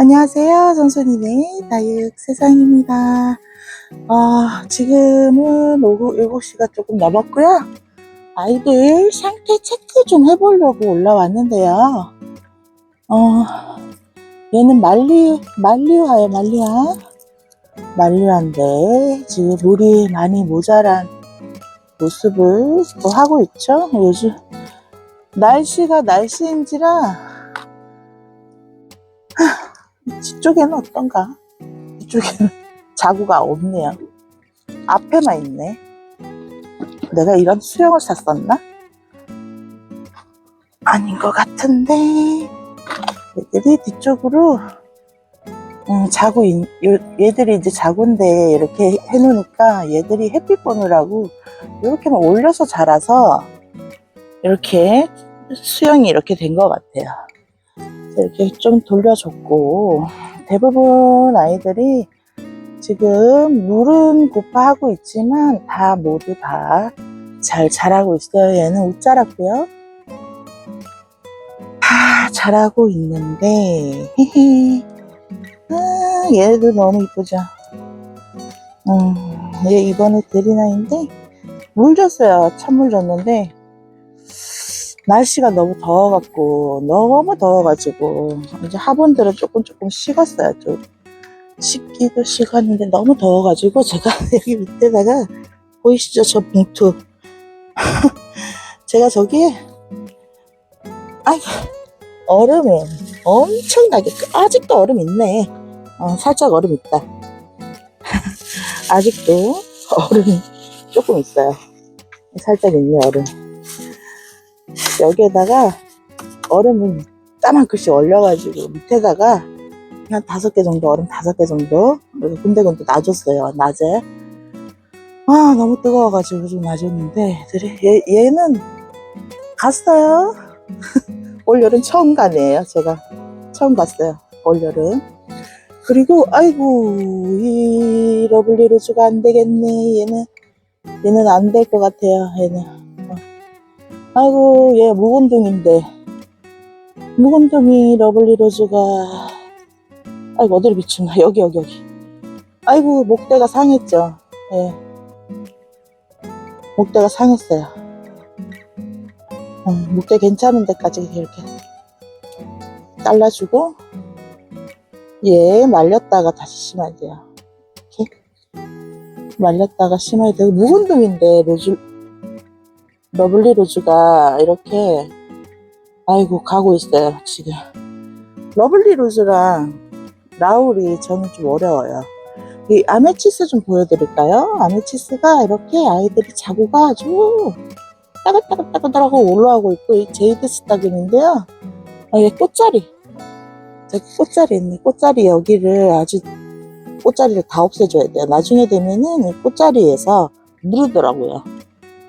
안녕하세요. 전손이네 다육 세상입니다. 아, 지금은 오후 7시가 조금 넘었고요. 아이들 상태 체크 좀 해보려고 올라왔는데요. 어, 얘는 말리, 말리화예요, 말리화. 말리화인데, 지금 물이 많이 모자란 모습을 또 하고 있죠. 요즘 날씨가 날씨인지라 뒤쪽에는 어떤가? 뒤쪽에는 자구가 없네요. 앞에만 있네. 내가 이런 수영을 샀었나? 아닌 것 같은데. 얘들이 뒤쪽으로, 음, 자구, 있- 요- 얘들이 이제 자구인데 이렇게 해놓으니까 얘들이 햇빛 보느라고 이렇게만 올려서 자라서 이렇게 수영이 이렇게 된 것 같아요. 이렇게 좀 돌려줬고 대부분 아이들이 지금 물은 고파하고 있지만 다 모두 다 잘 자라고 있어요. 얘는 웃 자랐고요. 다 자라고 있는데. 아, 얘도 너무 이쁘죠. 음, 얘 이번에 대리나인데 물 줬어요. 찬물 줬는데 날씨가 너무 더워갖고 너무 더워가지고 이제 화분들은 조금 조금 식었어요. 좀 식기도 식었는데 너무 더워가지고 제가 여기 밑에다가 보이시죠? 저 봉투. 제가 저기에 아 얼음이 엄청나게 아직도 얼음 있네. 어, 살짝 얼음 있다. 아직도 얼음이 조금 있어요. 살짝 있네 얼음 여기에다가 얼음을 따만큼씩 얼려가지고 밑에다가 한 다섯 개 정도 얼음 다섯 개 정도 그래서 군데군데 놔줬어요 낮에. 아 너무 뜨거워가지고 좀 놔줬는데 얘, 얘는 갔어요? 올여름 처음 가네요 제가. 처음 봤어요 올여름. 그리고 아이고 이 러블리 로즈가 안 되겠네 얘는. 얘는 안 될 것 같아요 얘는 아이고 얘 묵은둥인데. 묵은둥이 러블리 로즈가 아이고 어디로 비춘나. 여기 여기 여기. 아이고 목대가 상했죠. 예. 목대가 상했어요. 음, 목대 괜찮은 데까지 이렇게 잘라주고 얘 말렸다가 다시 심어야 돼요. 이렇게. 말렸다가 심어야 되고 묵은둥인데 로즈 러블리 로즈가 이렇게 아이고 가고 있어요 지금. 러블리 로즈랑 라울이 저는 좀 어려워요. 이 아메치스 좀 보여드릴까요? 아메치스가 이렇게 아이들이 자구가 아주 따글따글따글하고 올라가고 있고 이 제이드 스타균인데요. 아, 얘 꽃자리. 저기 꽃자리 있네. 꽃자리 여기를 아주 꽃자리를 다 없애줘야 돼요. 나중에 되면은 이 꽃자리에서 무르더라고요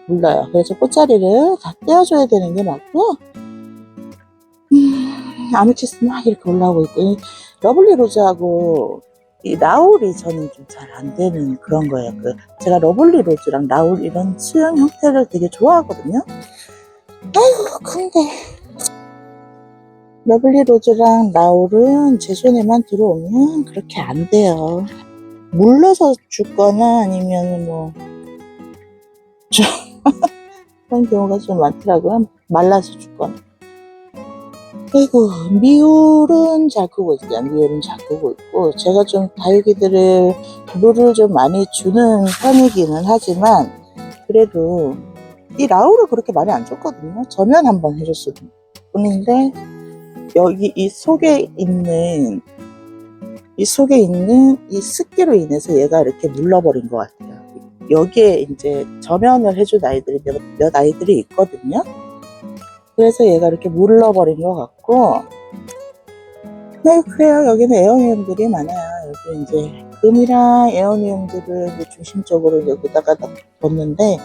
몰라요. 그래서 꽃자리를 다 떼어줘야 되는 게 맞고, 음, 아메치스 막 이렇게 올라오고 있고, 이 러블리 로즈하고 이 라울이 저는 좀 잘 안 되는 그런 거예요. 그, 제가 러블리 로즈랑 라울 이런 수영 형태를 되게 좋아하거든요. 아이고, 근데, 러블리 로즈랑 라울은 제 손에만 들어오면 그렇게 안 돼요. 물러서 죽거나 아니면 뭐, 그런 경우가 좀 많더라고요. 말라서 죽거나. 그리고 미울은 잘 크고 있어요. 미울은 잘 크고 있고 제가 좀 다육이들을 물을 좀 많이 주는 편이기는 하지만 그래도 이 라울을 그렇게 많이 안 줬거든요. 저면 한번 해줬을 뿐인데 여기 이 속에 있는 이 속에 있는 이 습기로 인해서 얘가 이렇게 물러버린 것 같아요. 여기에 이제 저면을 해준 아이들이 몇, 몇 아이들이 있거든요. 그래서 얘가 이렇게 물러버린 것 같고, 네, 그래요. 여기는 에어니움들이 많아요. 여기 이제 금이랑 이제 중심적으로 여기다가 뒀는데,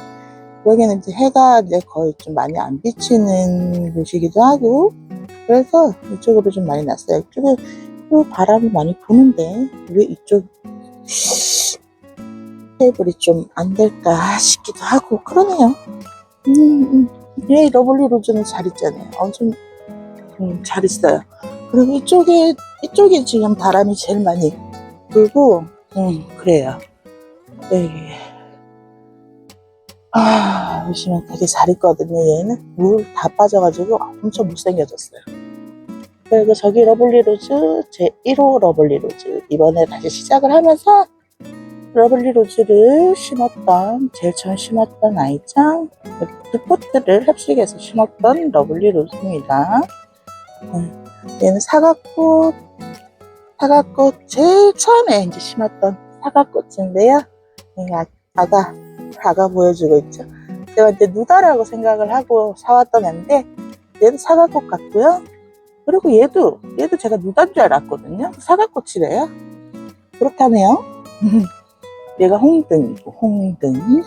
여기는 이제 해가 이제 거의 좀 많이 안 비치는 곳이기도 하고, 그래서 이쪽으로 좀 많이 났어요. 이쪽에 또 바람이 많이 부는데, 왜 이쪽, 테이블이 좀 안 될까 싶기도 하고 그러네요. 음, 음. 얘 러블리 로즈는 잘 있잖아요. 엄청 음, 잘 있어요. 그리고 이쪽에 이쪽이 지금 바람이 제일 많이 불고, 음, 그래요. 여기. 아, 보시면 되게 잘 있거든요, 얘는. 물 다 빠져가지고 엄청 못생겨졌어요. 그리고 저기 러블리 로즈, 제 1호 러블리 로즈. 이번에 다시 시작을 하면서 러블리 로즈를 심었던, 제일 처음 심었던 아이장, 두 포트를 합식해서 심었던 러블리 로즈입니다. 음, 얘는 사과꽃, 사과꽃 제일 처음에 이제 심었던 사과꽃인데요. 이 아, 아가, 아가 보여주고 있죠. 제가 이제 누다라고 생각을 하고 사왔던 애인데, 얘도 사과꽃 같고요. 그리고 얘도, 얘도 제가 누다인 줄 알았거든요. 사과꽃이래요. 그렇다네요. 얘가 홍등이고, 홍등.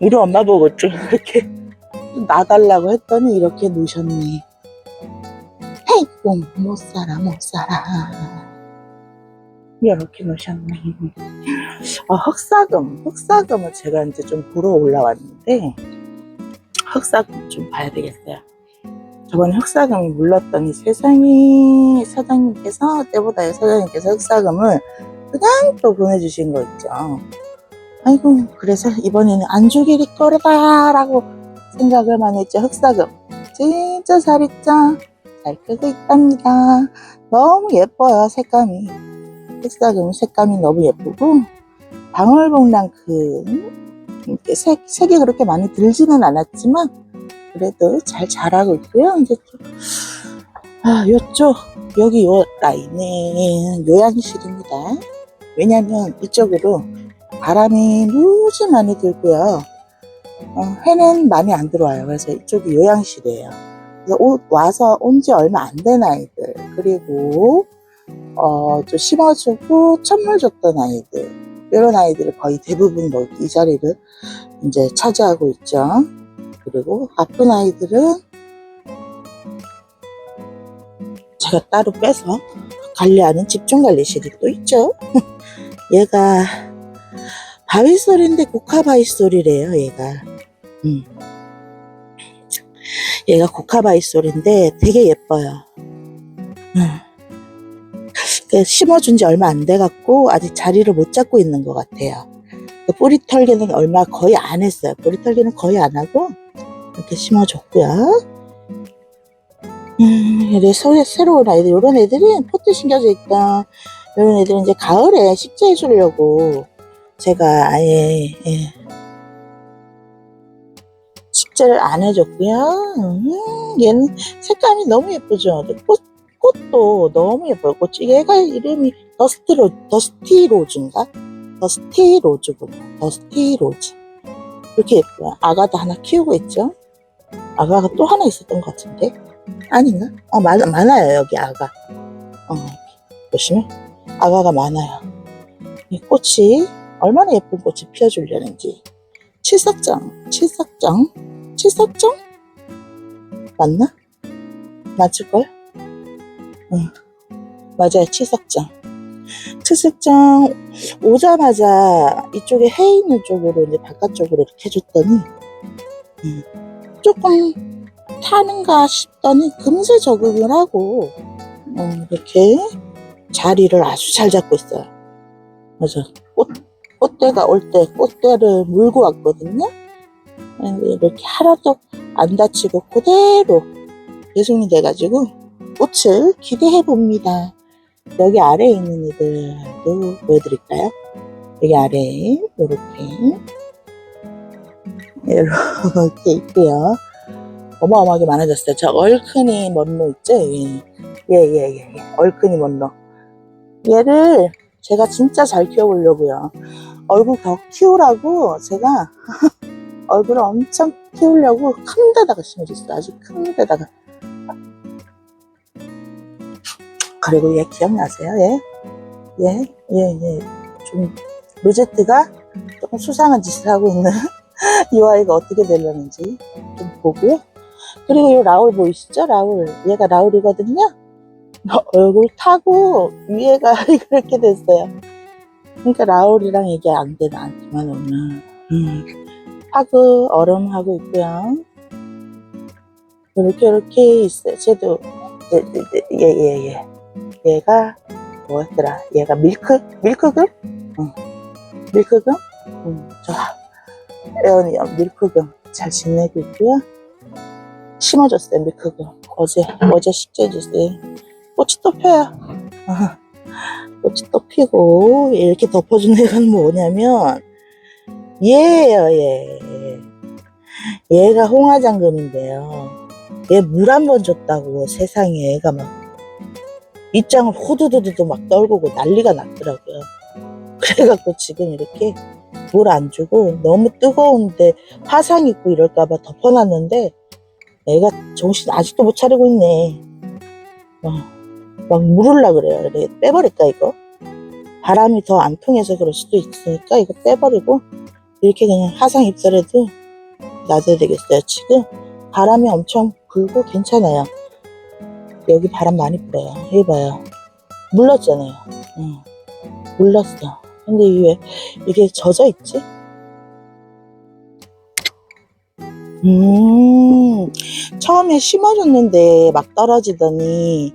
우리 엄마 보고 좀 이렇게 놔달라고 했더니 이렇게 놓으셨네. 헤이고, 못 살아, 못 살아. 이렇게 놓으셨네. 아, 흑사금. 흑사금을 제가 이제 좀 보러 올라왔는데, 흑사금 좀 봐야 되겠어요. 저번에 흑사금이 물렀더니 세상이 사장님께서, 때보다 사장님께서 흑사금을 그냥 또 보내주신 거 있죠. 아이고, 그래서 이번에는 안 죽일 거라고 생각을 많이 했죠. 흑사금. 진짜 잘 있죠? 잘 크고 있답니다. 너무 예뻐요, 색감이. 흑사금 색감이 너무 예쁘고, 방울복랑큼, 이렇게 색, 색이 그렇게 많이 들지는 않았지만, 그래도 잘 자라고 있고요. 이제 좀, 아, 요쪽, 여기 요 라인은 요양실입니다. 왜냐면 이쪽으로 바람이 무지 많이 들고요. 어, 해는 많이 안 들어와요. 그래서 이쪽이 요양실이에요. 그래서 오- 와서 온 지 얼마 안 된 아이들, 그리고, 어, 좀 심어주고 천물 줬던 아이들, 이런 아이들이 거의 대부분 여기 이 자리를 이제 차지하고 있죠. 그리고 아픈 아이들은 제가 따로 빼서 관리하는 집중관리실이 또 있죠. 얘가 바위솔인데 고카바위솔이래요, 얘가. 음. 얘가 고카바위솔인데 되게 예뻐요. 음. 그 심어준 지 얼마 안 돼갖고 아직 자리를 못 잡고 있는 것 같아요. 그 뿌리 털기는 얼마 거의 안 했어요. 뿌리 털기는 거의 안 하고 이렇게 심어줬고요. 음, 이래 새- 새로운 아이들, 이런 애들은 포트 심겨져 있다. 이런 애들은 이제 가을에 식재해 주려고 제가 아예 예, 식재를 안 해줬고요. 음, 얘는 색감이 너무 예쁘죠. 꽃, 꽃도 너무 예뻐요. 꽃이 얘가 이름이 더스트로 더스티 로즈인가? 더스티 로즈군요. 더스티 로즈. 이렇게 예뻐요. 아가도 하나 키우고 있죠. 아가가 또 하나 있었던 것 같은데 아닌가? 어 많, 많아요 여기 아가. 어 보시면 아가가 많아요. 이 꽃이 얼마나 예쁜 꽃이 피어주려는지. 칠삭장, 칠삭장, 칠삭장? 맞나? 맞을걸? 응. 맞아요, 칠삭장. 칠삭장 오자마자 이쪽에 해 있는 쪽으로 이제 바깥쪽으로 이렇게 해줬더니, 음, 조금 타는가 싶더니 금세 적응을 하고, 음, 이렇게 자리를 아주 잘 잡고 있어요. 맞아. 꽃, 꽃대가 올 때 꽃대를 물고 왔거든요. 이렇게 하나도 안 다치고 그대로 배송이 돼가지고 꽃을 기대해 봅니다. 여기 아래에 있는 애들도 보여드릴까요? 여기 아래에 이렇게 이렇게 있고요. 어마어마하게 많아졌어요. 저 얼큰이 먼로 있죠? 예, 예, 예, 예. 얼큰이 먼로. 얘를 제가 진짜 잘 키워보려고요. 얼굴 더 키우라고 제가 얼굴을 엄청 키우려고 큰 데다가 심어줬어요. 아주 큰 데다가. 그리고 얘 기억나세요? 얘? 얘? 얘, 얘. 좀, 로제트가 조금 수상한 짓을 하고 있는 이 아이가 어떻게 되려는지 좀 보고요. 그리고 이 라울 보이시죠? 라울. 얘가 라울이거든요. 얼굴 타고 위에가 이렇게 됐어요. 그러니까 라울이랑 얘기 안 돼, 나한테만 오늘. 음. 파그 얼음 하고 있고요. 이렇게, 이렇게 있어요. 쟤도, 예, 예, 예. 얘가 뭐였더라? 얘가 밀크 밀크금? 응. 밀크금? 응. 저 에어니엄 밀크금 잘 지내고 있고요. 심어줬어요 밀크금 어제 어제 식재주세요. 꽃이 또 펴요. 아, 꽃이 또 피고 이렇게 덮어주는 애가 뭐냐면 얘예요 얘. 얘가 홍화장금인데요. 얘 물 한 번 줬다고 세상에 애가 막 입장을 호두두두두 막 떨구고 난리가 났더라고요. 그래갖고 지금 이렇게 물 안 주고 너무 뜨거운데 화상 입고 이럴까봐 덮어놨는데 애가 정신 아직도 못 차리고 있네. 어, 막 물을라 그래요. 그래 빼버릴까 이거? 바람이 더 안 통해서 그럴 수도 있으니까 이거 빼버리고 이렇게 그냥 화상 입더라도 놔둬야 되겠어요. 지금 바람이 엄청 불고 괜찮아요. 여기 바람 많이 불어요. 여기 봐요. 물렀잖아요. 응. 물렀어. 근데 이게 왜 이게 젖어 있지? 음, 처음에 심어줬는데 막 떨어지더니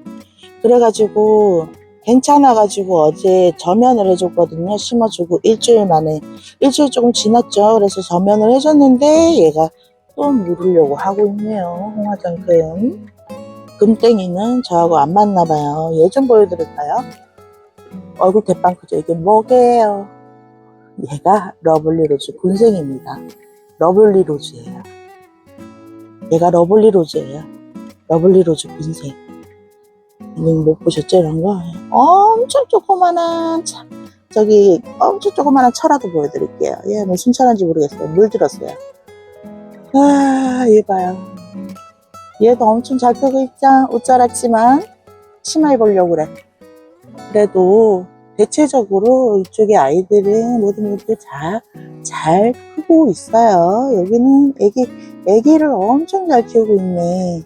그래가지고 괜찮아가지고 어제 저면을 해줬거든요. 심어주고 일주일 만에 일주일 조금 지났죠. 그래서 저면을 해줬는데 얘가 또 물으려고 하고 있네요. 홍화장금. 금땡이는 저하고 안 맞나 봐요. 얘 좀 보여드릴까요? 얼굴 대빵 크죠? 이게 뭐게요? 얘가 러블리 로즈 군생입니다. 러블리 로즈예요. 얘가 러블리 로즈예요. 러블리 로즈 군생. 님못 보셨죠? 이런 거? 엄청 조그만한 차, 저기 엄청 조그만한 철화도 보여드릴게요. 얘 무슨 철화인지 모르겠어요. 물 들었어요. 아, 얘 봐요. 얘도 엄청 잘 크고 있죠? 웃자랐지만 치마 입으려고 그래. 그래도 대체적으로 이쪽의 아이들은 모두 모두 잘, 잘 크고 있어요. 여기는 애기, 애기를 엄청 잘 키우고 있네.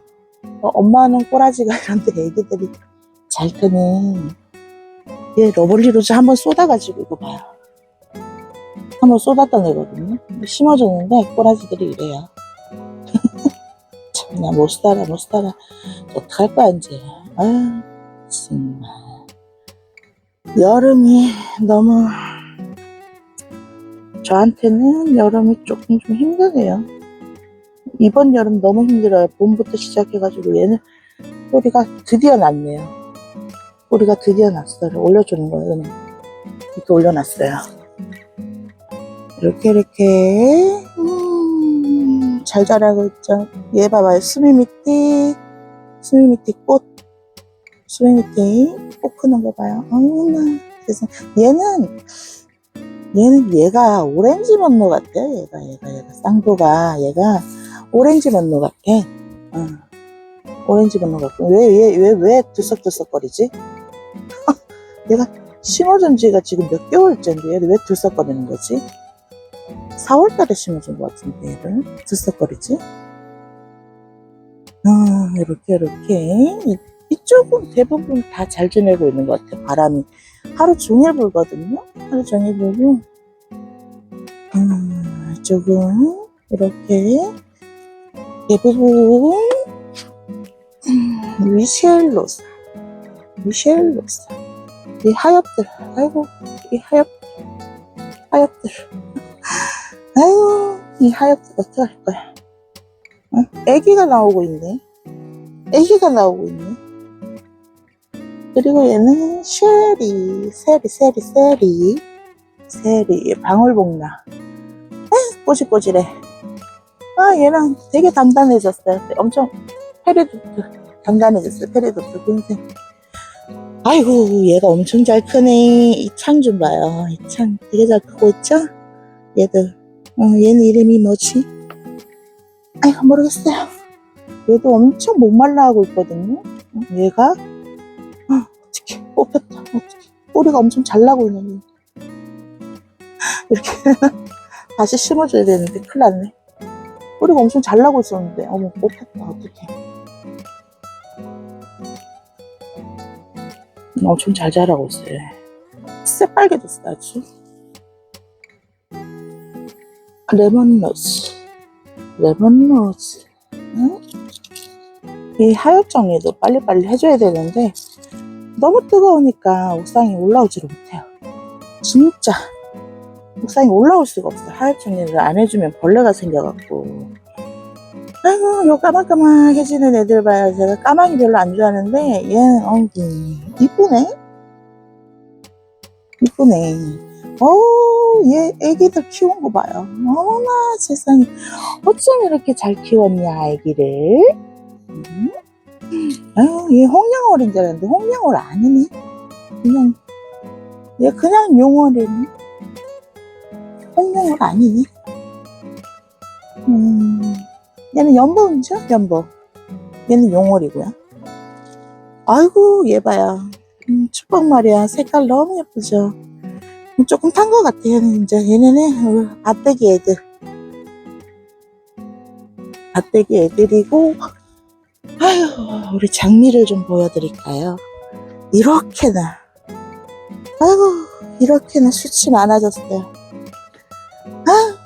어, 엄마는 꼬라지가 이런데 애기들이 잘 크네. 얘 러블리 로즈 한 번 쏟아가지고 이거 봐요. 한 번 쏟았던 애거든요. 심어줬는데 꼬라지들이 이래요. 참나 못 살아 못 살아. 어떡할 거야 이제. 아 정말. 여름이 너무 저한테는 여름이 조금 좀 힘드네요. 이번 여름 너무 힘들어요. 봄부터 시작해가지고 얘는 뿌리가 드디어 났네요. 뿌리가 드디어 났어요. 올려주는 거예요. 그냥 이렇게 올려놨어요. 이렇게 이렇게 음, 잘 자라고 있죠. 얘 봐봐요. 수미 밑에 수미 밑에 꽃 수미 밑에 꽃 크는 거 봐요. 어머나 세상 얘는 얘는 얘가 오렌지 먼로 같아요. 얘가 얘가 얘가 쌍도가 얘가 오렌지 먼로 같아. 어. 오렌지 먼로 같고 왜 왜 왜 왜 들썩들썩거리지? 얘가 심어준 지가 지금 몇 개월째인데 얘를 왜 들썩거리는 거지? 4월 달에 심어준 것 같은데 얘를 들썩거리지? 아 이렇게 이렇게 이- 이쪽은 대부분 다 잘 지내고 있는 것 같아 바람이 하루 종일 불거든요 하루 종일 불고 음, 이쪽은 이렇게 대부분 음, 미셸 로사 미셸 로사 이 하엽들 아이고 이 하엽 하엽들. 아이고 이 하엽들 어떡할 거야. 어? 애기가 나오고 있네. 애기가 나오고 있네. 그리고 얘는 쉐리 세리 세리 세리. 세리 방울복나. 에이 꼬질꼬질해 아 얘랑 되게 단단해졌어요. 엄청 페리도트 단단해졌어요. 페리도트 군생. 아이고 얘가 엄청 잘 크네. 이 창 좀 봐요. 이 창. 되게 잘 크고 있죠? 얘들. 어, 얘는 이름이 뭐지? 아이고 모르겠어요. 얘도 엄청 목말라 하고 있거든요. 어, 얘가? 어, 어떻게 뽑혔다. 어떻게 뿌리가 엄청 잘 나고 있는 이렇게 다시 심어줘야 되는데 큰일 났네 뿌리가 엄청 잘 나고 있었는데 어머 뽑혔다 어떡해. 엄청 잘 자라고 있어요. 새빨개졌어 아주. 레몬로즈 레몬로즈 응? 이 하엽 정리도 빨리빨리 해줘야 되는데 너무 뜨거우니까 옥상에 올라오지를 못해요. 진짜 옥상에 올라올 수가 없어. 하루 종일을 안 해주면 벌레가 생겨갖고. 아이고, 요 까마까마해지는 애들 봐요. 제가 까마귀 별로 안 좋아하는데, 얘는, 어, 이쁘네? 이쁘네. 어, 얘 애기들 키운 거 봐요. 어머나 세상에. 어쩜 이렇게 잘 키웠냐, 애기를. 음? 아유, 얘 홍양어린 줄 알았는데, 홍양어를 아니네. 그냥, 얘 그냥 용어리네. 홍양어를 아니네. 음, 얘는 연봉이죠? 연봉. 얘는 용월이고요. 아이고, 얘 봐요. 음, 축복 말이야. 색깔 너무 예쁘죠? 음, 조금 탄 것 같아요. 이제 얘네는 어, 밭대기 애들. 밭대기 애들이고, 아유, 우리 장미를 좀 보여드릴까요? 이렇게나, 아이고, 이렇게나 숱이 많아졌어요.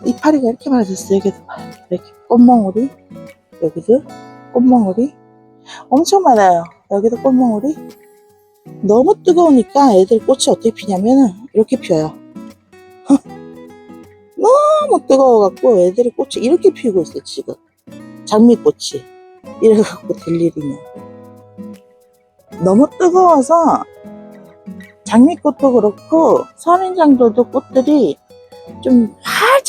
아, 이파리가 이렇게 많아졌어요. 여기도 봐. 이렇게 꽃멍울이, 여기도 꽃멍울이 엄청 많아요. 여기도 꽃멍울이. 너무 뜨거우니까 애들 꽃이 어떻게 피냐면은 이렇게 피어요. 너무 뜨거워갖고 애들이 꽃이 이렇게 피우고 있어요, 지금. 장미꽃이. 이래갖고 될 일이냐. 너무 뜨거워서 장미꽃도 그렇고 선인장도도 꽃들이 좀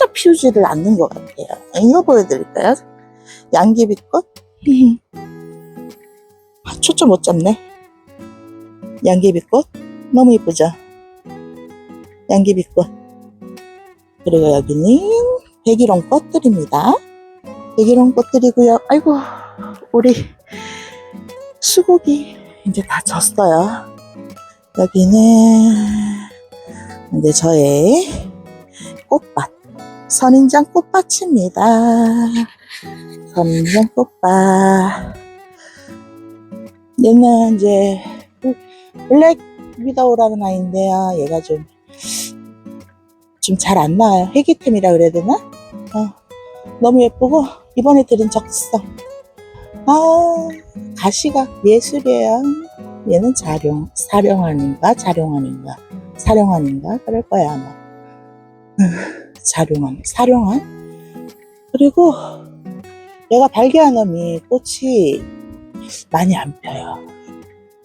활짝 피우지를 않는 것 같아요. 이거 보여드릴까요? 양귀비꽃? 초점 못 잡네. 양귀비꽃? 너무 이쁘죠? 양귀비꽃. 그리고 여기는 백일홍 꽃들입니다. 백일홍 꽃들이고요. 아이고, 우리 수국이 이제 다 졌어요. 여기는 이제 저의 꽃밭, 선인장 꽃밭입니다. 선인장 꽃밭. 얘는 이제 블랙 위다우라는 아이인데요. 얘가 좀, 좀 잘 안 나와요. 회기템이라 그래야 되나? 어, 너무 예쁘고, 이번에 들인 적성. 아, 가시가 예술이에요. 얘는 자룡, 사룡아닌가? 자룡아닌가? 사룡아닌가? 그럴 거야, 아마. 자룡안, 사룡안? 그리고 얘가 발기한 놈이 꽃이 많이 안 펴요.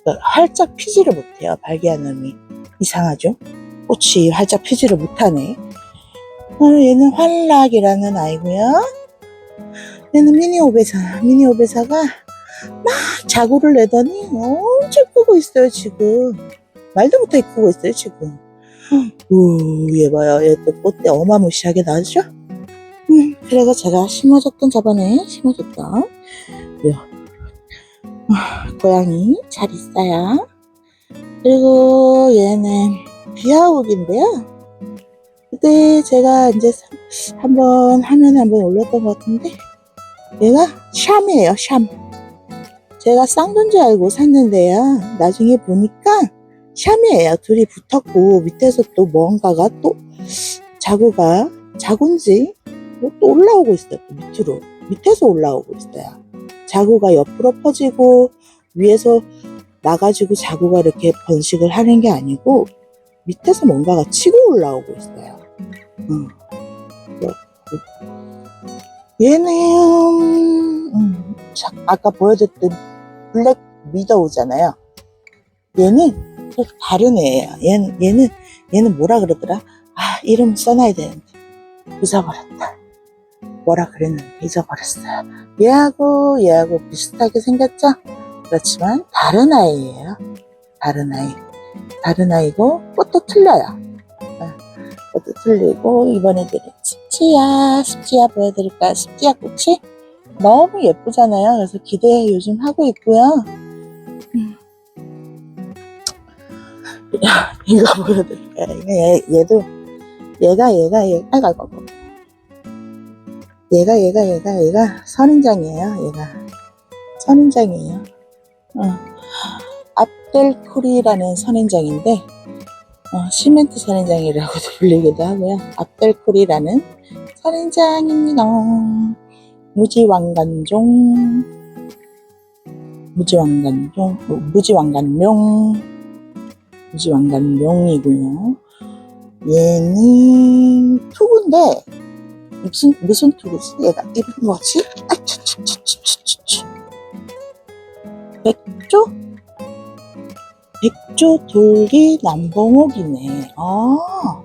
그러니까 활짝 피지를 못해요, 발기한 놈이. 이상하죠? 꽃이 활짝 피지를 못하네. 어, 얘는 환락이라는 아이고요. 얘는 미니 오베사, 미니 오베사가 막 자구를 내더니 엄청 크고 있어요, 지금. 말도 못하게 크고 있어요, 지금. 우, 얘 봐요. 얘 또 꽃대 어마무시하게 나죠? 음, 그래서 제가 심어줬던 저번에 심어줬던 요 아, 고양이 잘 있어요. 그리고 얘는 비아옥인데요. 그때 제가 이제 한번 화면에 한번 올렸던 것 같은데 얘가 샴이에요, 샴. 제가 쌍돈 줄 알고 샀는데요. 나중에 보니까 샴이에요. 둘이 붙었고 밑에서 또 뭔가가 또 자구가 자군지 뭐 또 올라오고 있어요. 또 밑으로 밑에서 올라오고 있어요. 자구가 옆으로 퍼지고 위에서 나가지고 자구가 이렇게 번식을 하는 게 아니고 밑에서 뭔가가 치고 올라오고 있어요. 음. 그렇고. 얘는 음, 자- 아까 보여줬던 블랙 미더우잖아요. 얘는 또 다른 애예요. 얘는 얘는 얘는 뭐라 그러더라? 아 이름 써놔야 되는데 잊어버렸다. 뭐라 그랬는데 잊어버렸어요. 얘하고 얘하고 비슷하게 생겼죠? 그렇지만 다른 아이예요. 다른 아이. 다른 아이고 꽃도 틀려요. 어, 꽃도 틀리고 이번에 드린 습지야 습지야 보여드릴까요? 습지야 꽃이 너무 예쁘잖아요. 그래서 기대 요즘 하고 있고요. 이거 보여드릴까요? 이거 얘, 얘도 얘가 얘가 얘 아이고 아이고 아이고. 얘가 얘가 얘가 얘가 선인장이에요. 얘가 선인장이에요. 어. 압델쿠리라는 선인장인데 어, 시멘트 선인장이라고도 불리기도 하고요. 압델쿠리라는 선인장입니다. 무지왕관종 무지왕관종 무- 무지왕관룡 무지왕관 명이고요. 얘는 투구인데 무슨 무슨 투구지? 얘가 이름 뭐지? 아차차차차차차. 백조? 백조 돌기 남봉옥이네. 아,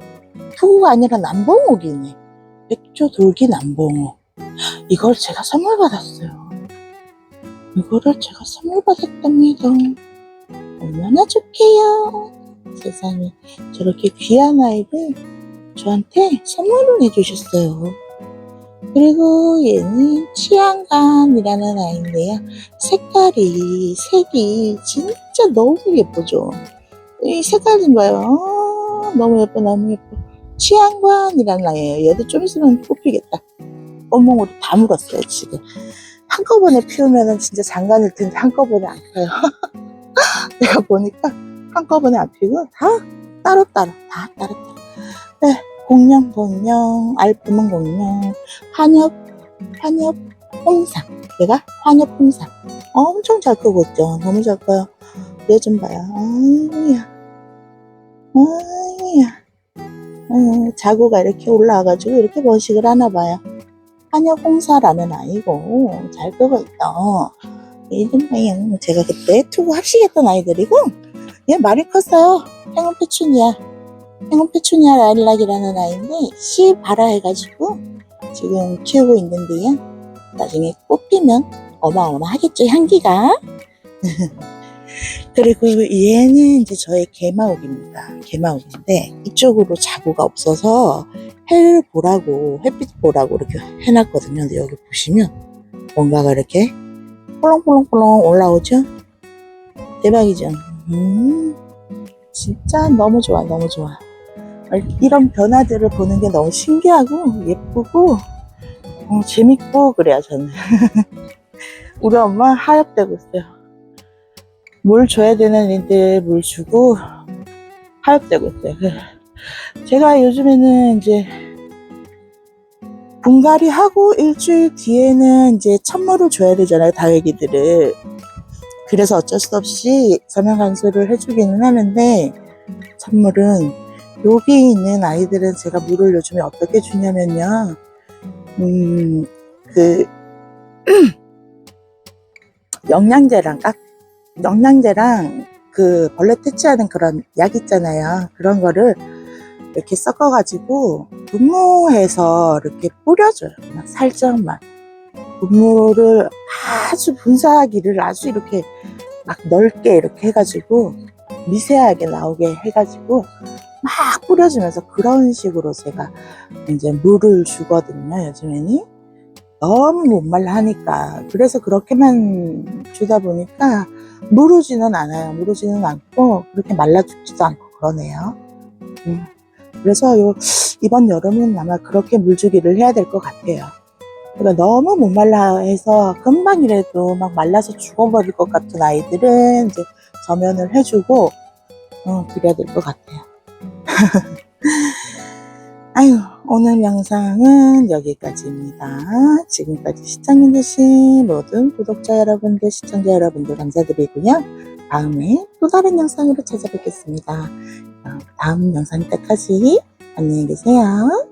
투구가 아니라 남봉옥이네. 백조 돌기 남봉옥. 이걸 제가 선물 받았어요. 이거를 제가 선물 받았답니다. 얼마나 좋게요. 세상에 저렇게 귀한 아이를 저한테 선물을 해주셨어요. 그리고 얘는 치안감이라는 아이인데요. 색깔이, 색이 진짜 너무 예쁘죠. 이 색깔 좀 봐요. 아, 너무 예뻐, 너무 예뻐. 치안관이라는 아이예요. 얘도 좀 있으면 뽑히겠다. 온몸으로 다 물었어요, 지금. 한꺼번에 피우면은 진짜 장관일 텐데 한꺼번에 안 펴요. 내가 보니까 한꺼번에 안 피고 다 따로따로, 다 따로따로. 네, 공룡, 공룡, 알프문 공룡, 한엽, 한엽, 홍상. 얘가 한엽 홍상. 어, 엄청 잘 크고 있죠. 너무 잘 커요. 얘 좀 봐요. 아이고야. 아이고야. 어, 자구가 이렇게 올라와가지고 이렇게 번식을 하나 봐요. 한엽 홍사라는 아이고, 잘 크고 있다. 봐요. 제가 그때 투구 합식했던 아이들이고, 얘 많이 컸어요. 행운 페추니아. 행운 페추니아 라일락이라는 아이인데, 씨 바라 해가지고, 지금 키우고 있는데요. 나중에 꽃피면 어마어마하겠죠, 향기가. 그리고 얘는 이제 저의 개마옥입니다. 개마옥인데, 이쪽으로 자구가 없어서 해를 보라고, 햇빛 보라고 이렇게 해놨거든요. 근데 여기 보시면 뭔가가 이렇게 폴렁폴렁폴렁 올라오죠? 대박이죠? 음, 진짜 너무 좋아, 너무 좋아. 이런 변화들을 보는 게 너무 신기하고 예쁘고 어, 재밌고 그래요 저는. 우리 엄마 하엽되고 있어요. 물 줘야 되는 애들 물 주고 하엽되고 있어요. 제가 요즘에는 이제 분갈이 하고 일주일 뒤에는 이제 찬물을 줘야 되잖아요, 다육이들을. 그래서 어쩔 수 없이 저명 간수를 해주기는 하는데, 찬물은 여기 있는 아이들은 제가 물을 요즘에 어떻게 주냐면요, 음, 그, 영양제랑 깍, 영양제랑 그 벌레 퇴치하는 그런 약 있잖아요. 그런 거를 이렇게 섞어가지고 분무해서 이렇게 뿌려줘요. 살짝만. 분무를 아주 분사하기를 아주 이렇게 막 넓게 이렇게 해가지고 미세하게 나오게 해가지고 막 뿌려주면서 그런 식으로 제가 이제 물을 주거든요. 요즘에는 너무 못 말라 하니까 그래서 그렇게만 주다 보니까 무르지는 않아요. 무르지는 않고 그렇게 말라 죽지도 않고 그러네요. 음. 그래서 요 이번 여름은 아마 그렇게 물주기를 해야 될 것 같아요. 그러니까 너무 못 말라 해서 금방이라도 막 말라서 죽어버릴 것 같은 아이들은 이제 저면을 해주고 어, 그래야 될 것 같아요. 아유 오늘 영상은 여기까지입니다. 지금까지 시청해주신 모든 구독자 여러분들, 시청자 여러분들 감사드리고요. 다음에 또 다른 영상으로 찾아뵙겠습니다. 어, 다음 영상 때까지 안녕히 계세요.